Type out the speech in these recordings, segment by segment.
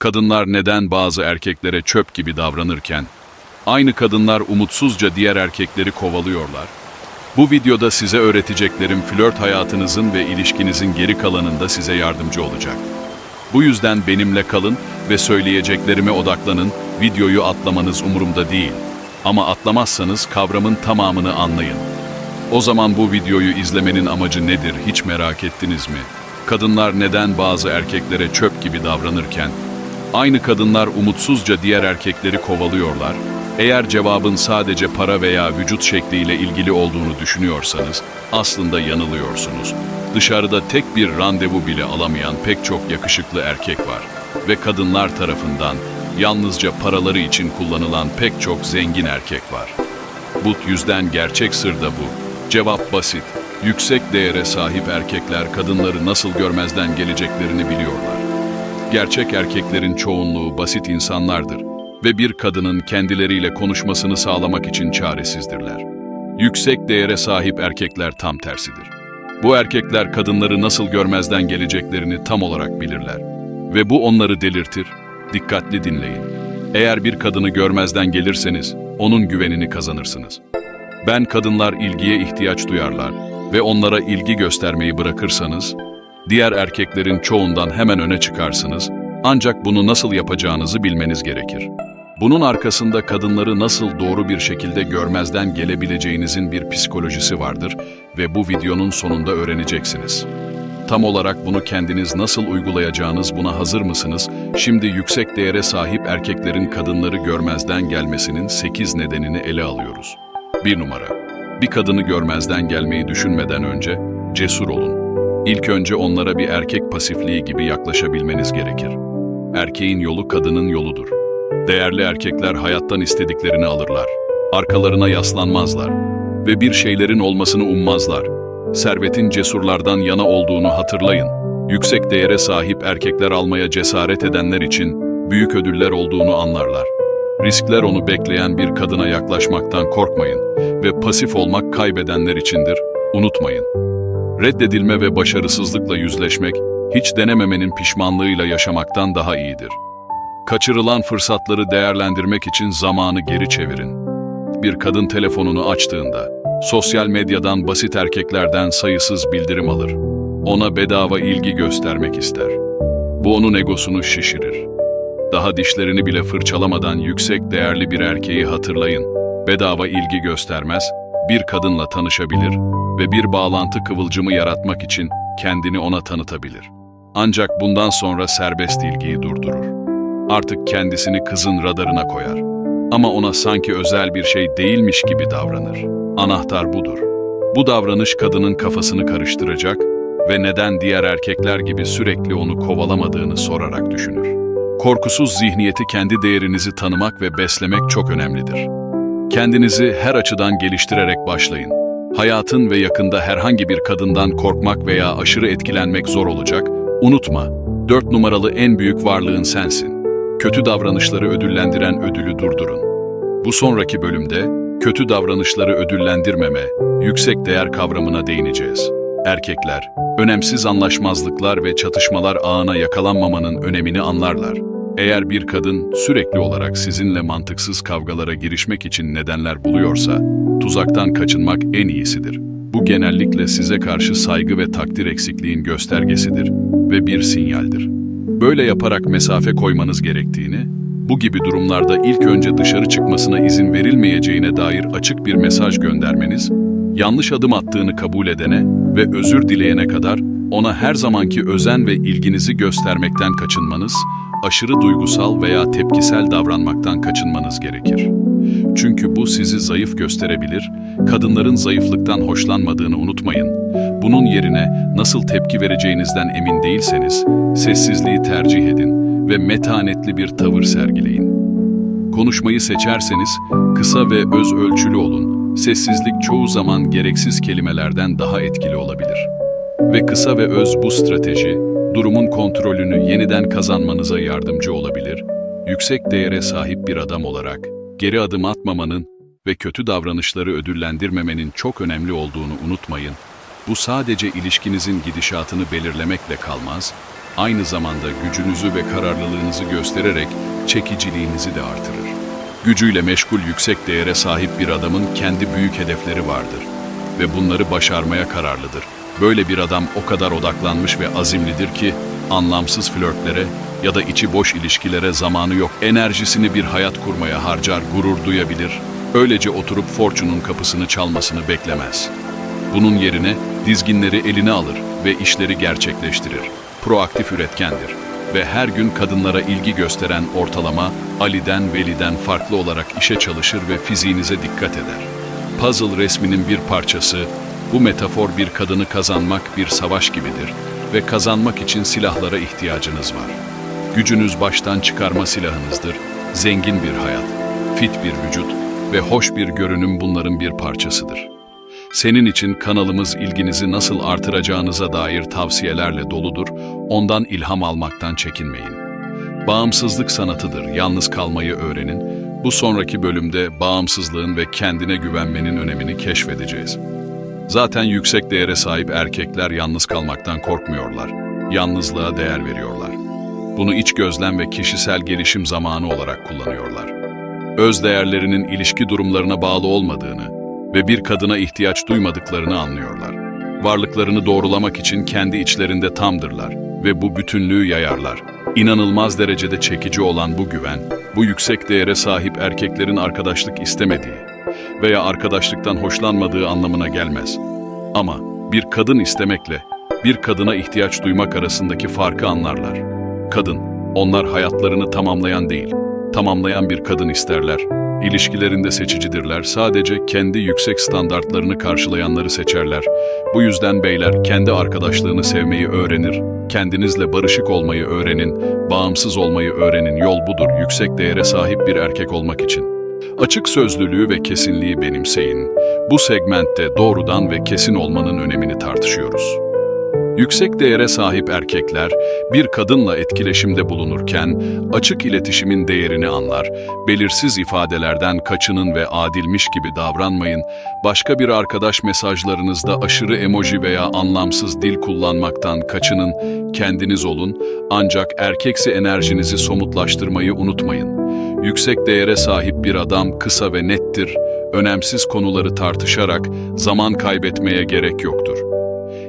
Kadınlar neden bazı erkeklere çöp gibi davranırken, aynı kadınlar umutsuzca diğer erkekleri kovalıyorlar? Bu videoda size öğreteceklerim flört hayatınızın ve ilişkinizin geri kalanında size yardımcı olacak. Bu yüzden benimle kalın ve söyleyeceklerime odaklanın, videoyu atlamanız umurumda değil. Ama atlamazsanız kavramın tamamını anlayın. O zaman bu videoyu izlemenin amacı nedir hiç merak ettiniz mi? Kadınlar neden bazı erkeklere çöp gibi davranırken, aynı kadınlar umutsuzca diğer erkekleri kovalıyorlar? Eğer cevabın sadece para veya vücut şekliyle ilgili olduğunu düşünüyorsanız, aslında yanılıyorsunuz. Dışarıda tek bir randevu bile alamayan pek çok yakışıklı erkek var ve kadınlar tarafından yalnızca paraları için kullanılan pek çok zengin erkek var. Bu yüzden gerçek sır da bu. Cevap basit. Yüksek değere sahip erkekler kadınları nasıl görmezden geleceklerini biliyorlar. Gerçek erkeklerin çoğunluğu basit insanlardır ve bir kadının kendileriyle konuşmasını sağlamak için çaresizdirler. Yüksek değere sahip erkekler tam tersidir. Bu erkekler kadınları nasıl görmezden geleceklerini tam olarak bilirler ve bu onları delirtir. Dikkatli dinleyin. Eğer bir kadını görmezden gelirseniz onun güvenini kazanırsınız. Ben kadınlar ilgiye ihtiyaç duyarlar ve onlara ilgi göstermeyi bırakırsanız, diğer erkeklerin çoğundan hemen öne çıkarsınız ancak bunu nasıl yapacağınızı bilmeniz gerekir. Bunun arkasında kadınları nasıl doğru bir şekilde görmezden gelebileceğinizin bir psikolojisi vardır ve bu videonun sonunda öğreneceksiniz. Tam olarak bunu kendiniz nasıl uygulayacağınız buna hazır mısınız? Şimdi yüksek değere sahip erkeklerin kadınları görmezden gelmesinin 8 nedenini ele alıyoruz. 1 numara. Bir kadını görmezden gelmeyi düşünmeden önce cesur olun. İlk önce onlara bir erkek pasifliği gibi yaklaşabilmeniz gerekir. Erkeğin yolu kadının yoludur. Değerli erkekler hayattan istediklerini alırlar. Arkalarına yaslanmazlar ve bir şeylerin olmasını ummazlar. Servetin cesurlardan yana olduğunu hatırlayın. Yüksek değere sahip erkekler almaya cesaret edenler için büyük ödüller olduğunu anlarlar. Riskler onu bekleyen bir kadına yaklaşmaktan korkmayın ve pasif olmak kaybedenler içindir, unutmayın. Reddedilme ve başarısızlıkla yüzleşmek, hiç denememenin pişmanlığıyla yaşamaktan daha iyidir. Kaçırılan fırsatları değerlendirmek için zamanı geri çevirin. Bir kadın telefonunu açtığında, sosyal medyadan basit erkeklerden sayısız bildirim alır. Ona bedava ilgi göstermek ister. Bu onun egosunu şişirir. Daha dişlerini bile fırçalamadan yüksek değerli bir erkeği hatırlayın. Bedava ilgi göstermez, bir kadınla tanışabilir ve bir bağlantı kıvılcımı yaratmak için kendini ona tanıtabilir. Ancak bundan sonra serbest ilgiyi durdurur. Artık kendisini kızın radarına koyar. Ama ona sanki özel bir şey değilmiş gibi davranır. Anahtar budur. Bu davranış kadının kafasını karıştıracak ve neden diğer erkekler gibi sürekli onu kovalamadığını sorarak düşünür. Korkusuz zihniyeti kendi değerinizi tanımak ve beslemek çok önemlidir. Kendinizi her açıdan geliştirerek başlayın. Hayatın ve yakında herhangi bir kadından korkmak veya aşırı etkilenmek zor olacak. Unutma, dört numaralı en büyük varlığın sensin. Kötü davranışları ödüllendiren ödülü durdurun. Bu sonraki bölümde kötü davranışları ödüllendirmeme, yüksek değer kavramına değineceğiz. Erkekler, önemsiz anlaşmazlıklar ve çatışmalar ağına yakalanmamanın önemini anlarlar. Eğer bir kadın sürekli olarak sizinle mantıksız kavgalara girişmek için nedenler buluyorsa, tuzaktan kaçınmak en iyisidir. Bu genellikle size karşı saygı ve takdir eksikliğin göstergesidir ve bir sinyaldir. Böyle yaparak mesafe koymanız gerektiğini, bu gibi durumlarda ilk önce dışarı çıkmasına izin verilmeyeceğine dair açık bir mesaj göndermeniz, yanlış adım attığını kabul edene ve özür dileyene kadar ona her zamanki özen ve ilginizi göstermekten kaçınmanız, aşırı duygusal veya tepkisel davranmaktan kaçınmanız gerekir. Çünkü bu sizi zayıf gösterebilir, kadınların zayıflıktan hoşlanmadığını unutmayın. Bunun yerine nasıl tepki vereceğinizden emin değilseniz, sessizliği tercih edin ve metanetli bir tavır sergileyin. Konuşmayı seçerseniz kısa ve öz ölçülü olun. Sessizlik çoğu zaman gereksiz kelimelerden daha etkili olabilir. Ve kısa ve öz bu strateji, durumun kontrolünü yeniden kazanmanıza yardımcı olabilir. Yüksek değere sahip bir adam olarak geri adım atmamanın ve kötü davranışları ödüllendirmemenin çok önemli olduğunu unutmayın. Bu sadece ilişkinizin gidişatını belirlemekle kalmaz, aynı zamanda gücünüzü ve kararlılığınızı göstererek çekiciliğinizi de artırır. Gücüyle meşgul yüksek değere sahip bir adamın kendi büyük hedefleri vardır ve bunları başarmaya kararlıdır. Böyle bir adam o kadar odaklanmış ve azimlidir ki anlamsız flörtlere ya da içi boş ilişkilere zamanı yok. Enerjisini bir hayat kurmaya harcar, gurur duyabilir. Öylece oturup Fortune'un kapısını çalmasını beklemez. Bunun yerine dizginleri eline alır ve işleri gerçekleştirir. Proaktif üretkendir ve her gün kadınlara ilgi gösteren ortalama Ali'den Veli'den farklı olarak işe çalışır ve fiziğinize dikkat eder. Puzzle resminin bir parçası, bu metafor bir kadını kazanmak bir savaş gibidir ve kazanmak için silahlara ihtiyacınız var. Gücünüz baştan çıkarma silahınızdır, zengin bir hayat, fit bir vücut ve hoş bir görünüm bunların bir parçasıdır. Senin için kanalımız ilginizi nasıl artıracağınıza dair tavsiyelerle doludur, ondan ilham almaktan çekinmeyin. Bağımsızlık sanatıdır, yalnız kalmayı öğrenin. Bu sonraki bölümde bağımsızlığın ve kendine güvenmenin önemini keşfedeceğiz. Zaten yüksek değere sahip erkekler yalnız kalmaktan korkmuyorlar. Yalnızlığa değer veriyorlar. Bunu iç gözlem ve kişisel gelişim zamanı olarak kullanıyorlar. Öz değerlerinin ilişki durumlarına bağlı olmadığını ve bir kadına ihtiyaç duymadıklarını anlıyorlar. Varlıklarını doğrulamak için kendi içlerinde tamdırlar ve bu bütünlüğü yayarlar. İnanılmaz derecede çekici olan bu güven, bu yüksek değere sahip erkeklerin arkadaşlık istemediği veya arkadaşlıktan hoşlanmadığı anlamına gelmez. Ama bir kadın istemekle bir kadına ihtiyaç duymak arasındaki farkı anlarlar. Kadın, onlar hayatlarını tamamlayan değil, tamamlayan bir kadın isterler. İlişkilerinde seçicidirler, sadece kendi yüksek standartlarını karşılayanları seçerler. Bu yüzden beyler kendi arkadaşlığını sevmeyi öğrenir, kendinizle barışık olmayı öğrenin, bağımsız olmayı öğrenin. Yol budur, yüksek değere sahip bir erkek olmak için. Açık sözlülüğü ve kesinliği benimseyin. Bu segmentte doğrudan ve kesin olmanın önemini tartışıyoruz. Yüksek değere sahip erkekler bir kadınla etkileşimde bulunurken açık iletişimin değerini anlar, belirsiz ifadelerden kaçının ve adilmiş gibi davranmayın, başka bir arkadaş mesajlarınızda aşırı emoji veya anlamsız dil kullanmaktan kaçının, kendiniz olun ancak erkeksi enerjinizi somutlaştırmayı unutmayın. Yüksek değere sahip bir adam kısa ve nettir, önemsiz konuları tartışarak zaman kaybetmeye gerek yoktur.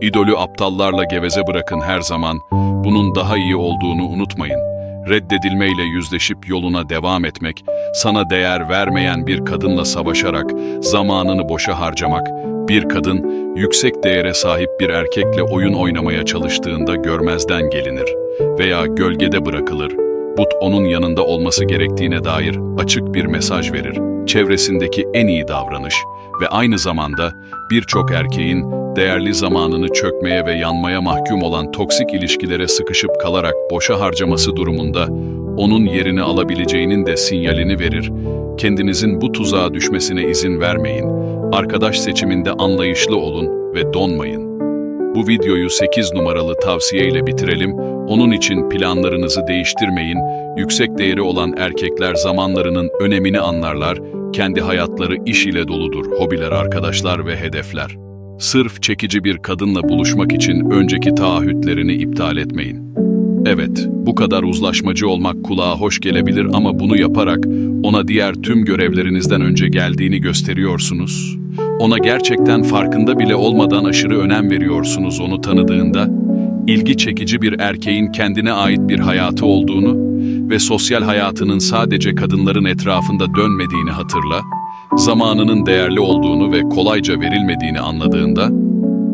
İdolü aptallarla geveze bırakın her zaman, bunun daha iyi olduğunu unutmayın. Reddedilmeyle yüzleşip yoluna devam etmek, sana değer vermeyen bir kadınla savaşarak zamanını boşa harcamak, bir kadın yüksek değere sahip bir erkekle oyun oynamaya çalıştığında görmezden gelinir veya gölgede bırakılır. But onun yanında olması gerektiğine dair açık bir mesaj verir. Çevresindeki en iyi davranış ve aynı zamanda birçok erkeğin değerli zamanını çökmeye ve yanmaya mahkum olan toksik ilişkilere sıkışıp kalarak boşa harcaması durumunda onun yerini alabileceğinin de sinyalini verir. Kendinizin bu tuzağa düşmesine izin vermeyin. Arkadaş seçiminde anlayışlı olun ve donmayın. Bu videoyu 8 numaralı tavsiyeyle bitirelim. Onun için planlarınızı değiştirmeyin. Yüksek değeri olan erkekler zamanlarının önemini anlarlar. Kendi hayatları iş ile doludur, hobiler, arkadaşlar ve hedefler. Sırf çekici bir kadınla buluşmak için önceki taahhütlerini iptal etmeyin. Evet, bu kadar uzlaşmacı olmak kulağa hoş gelebilir ama bunu yaparak ona diğer tüm görevlerinizden önce geldiğini gösteriyorsunuz. Ona gerçekten farkında bile olmadan aşırı önem veriyorsunuz onu tanıdığında. ilgi çekici bir erkeğin kendine ait bir hayatı olduğunu ve sosyal hayatının sadece kadınların etrafında dönmediğini hatırla, zamanının değerli olduğunu ve kolayca verilmediğini anladığında,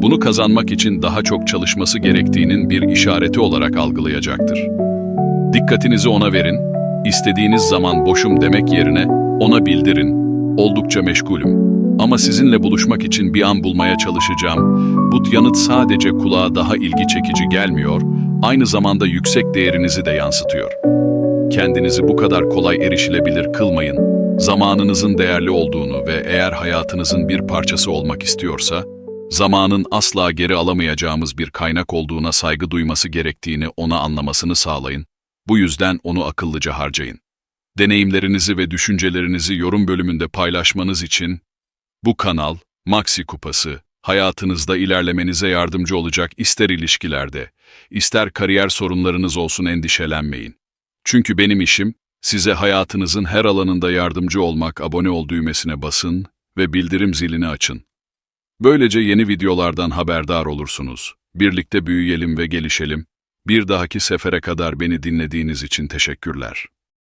bunu kazanmak için daha çok çalışması gerektiğinin bir işareti olarak algılayacaktır. Dikkatinizi ona verin, istediğiniz zaman boşum demek yerine ona bildirin, oldukça meşgulüm. Ama sizinle buluşmak için bir an bulmaya çalışacağım. Bu yanıt sadece kulağa daha ilgi çekici gelmiyor, aynı zamanda yüksek değerinizi de yansıtıyor. Kendinizi bu kadar kolay erişilebilir kılmayın. Zamanınızın değerli olduğunu ve eğer hayatınızın bir parçası olmak istiyorsa, zamanın asla geri alamayacağımız bir kaynak olduğuna saygı duyması gerektiğini ona anlamasını sağlayın. Bu yüzden onu akıllıca harcayın. Deneyimlerinizi ve düşüncelerinizi yorum bölümünde paylaşmanız için bu kanal Maxi Kupası hayatınızda ilerlemenize yardımcı olacak ister ilişkilerde, ister kariyer sorunlarınız olsun endişelenmeyin. Çünkü benim işim, size hayatınızın her alanında yardımcı olmak abone ol düğmesine basın ve bildirim zilini açın. Böylece yeni videolardan haberdar olursunuz. Birlikte büyüyelim ve gelişelim. Bir dahaki sefere kadar beni dinlediğiniz için teşekkürler.